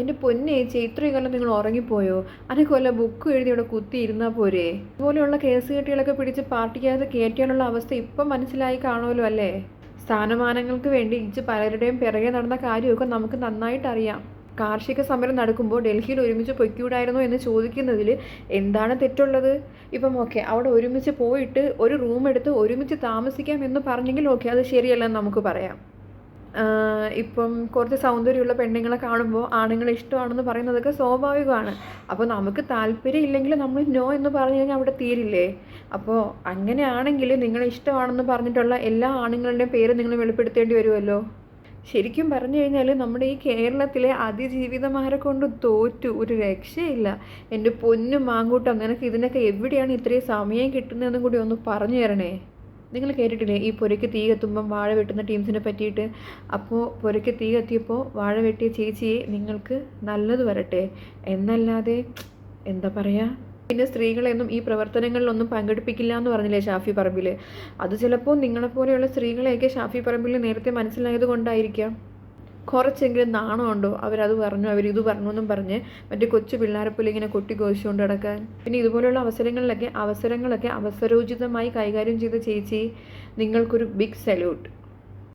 എന്റെ പൊന്നേച്ചി ഇത്രയും കാലം നിങ്ങൾ ഉറങ്ങിപ്പോയോ? അനക്ക് വല്ല ബുക്ക് എഴുതി ഇവിടെ കുത്തി ഇരുന്നാൽ പോരെ? ഇതുപോലെയുള്ള കേസ് കെട്ടികളൊക്കെ പിടിച്ച് പാർട്ടിക്കകത്ത് കയറ്റാനുള്ള അവസ്ഥ ഇപ്പം മനസ്സിലായി കാണുമല്ലോ അല്ലേ? സ്ഥാനമാനങ്ങൾക്ക് വേണ്ടി ഇച്ച് പലരുടെയും പിറകെ നടന്ന കാര്യമൊക്കെ നമുക്ക് നന്നായിട്ട് അറിയാം. കാർഷിക സമരം നടക്കുമ്പോൾ ഡൽഹിയിൽ ഒരുമിച്ച് പൊയ്ക്കൂടായിരുന്നോ എന്ന് ചോദിക്കുന്നതിൽ എന്താണ് തെറ്റുള്ളത്? ഇപ്പം ഓക്കെ അവിടെ ഒരുമിച്ച് പോയിട്ട് ഒരു റൂം എടുത്ത് ഒരുമിച്ച് താമസിക്കാം എന്ന് പറഞ്ഞെങ്കിൽ ഓക്കെ അത് ശരിയല്ലെന്ന് നമുക്ക് പറയാം. ഇപ്പം കുറച്ച് സൗന്ദര്യമുള്ള പെണ്ണുങ്ങളെ കാണുമ്പോൾ ആണുങ്ങളെ ഇഷ്ടമാണെന്ന് പറയുന്നതൊക്കെ സ്വാഭാവികമാണ്. അപ്പോൾ നമുക്ക് താല്പര്യം ഇല്ലെങ്കിൽ നമ്മൾ നോ എന്ന് പറഞ്ഞു കഴിഞ്ഞാൽ അവിടെ തീരില്ലേ? അപ്പോൾ അങ്ങനെയാണെങ്കിൽ നിങ്ങളെ ഇഷ്ടമാണെന്ന് പറഞ്ഞിട്ടുള്ള എല്ലാ ആണുങ്ങളുടെയും പേര് നിങ്ങൾ വെളിപ്പെടുത്തേണ്ടി വരുമല്ലോ? ശരിക്കും പറഞ്ഞു കഴിഞ്ഞാൽ നമ്മുടെ ഈ കേരളത്തിലെ അതിജീവിതമാരെ കൊണ്ട് തോറ്റു ഒരു രക്ഷയില്ല. എന്റെ പൊന്നും മാങ്കൂട്ടം നിനക്ക് ഇതിനൊക്കെ എവിടെയാണ് ഇത്രയും സമയം കിട്ടുന്നതെന്നും കൂടി ഒന്ന് പറഞ്ഞു തരണേ. നിങ്ങൾ കേട്ടിട്ടില്ലേ? ഈ പുരയ്ക്ക് തീ കത്തുമ്പം വാഴ വെട്ടുന്ന ടീംസിനെ പറ്റിയിട്ട്. അപ്പോൾ പുരയ്ക്ക് തീ കത്തിയപ്പോൾ വാഴ വെട്ടിയ ചേച്ചിയെ നിങ്ങൾക്ക് നല്ലത് വരട്ടെ. എന്നല്ലാതെ എന്താ പറയുക പിന്നെ സ്ത്രീകളെയൊന്നും ഈ പ്രവർത്തനങ്ങളിലൊന്നും പങ്കെടുപ്പിക്കില്ല എന്ന് പറഞ്ഞില്ലേ ഷാഫി പറമ്പിൽ അത് ചിലപ്പോൾ നിങ്ങളെപ്പോലെയുള്ള സ്ത്രീകളെയൊക്കെ ഷാഫി പറമ്പിൽ നേരത്തെ മനസ്സിലായത് കൊണ്ടായിരിക്കാം. കുറച്ചെങ്കിലും നാണമുണ്ടോ? അവരത് പറഞ്ഞു അവരിത് പറഞ്ഞു എന്നും പറഞ്ഞ് മറ്റേ കൊച്ചു പിള്ളേരെപ്പോലെ ഇങ്ങനെ കൊട്ടി കോശിച്ചുകൊണ്ട് നടക്കാൻ. പിന്നെ ഇതുപോലെയുള്ള അവസരങ്ങളിലൊക്കെ അവസരങ്ങളൊക്കെ അവസരോചിതമായി കൈകാര്യം ചെയ്ത ചേച്ചി നിങ്ങൾക്കൊരു ബിഗ് സല്യൂട്ട്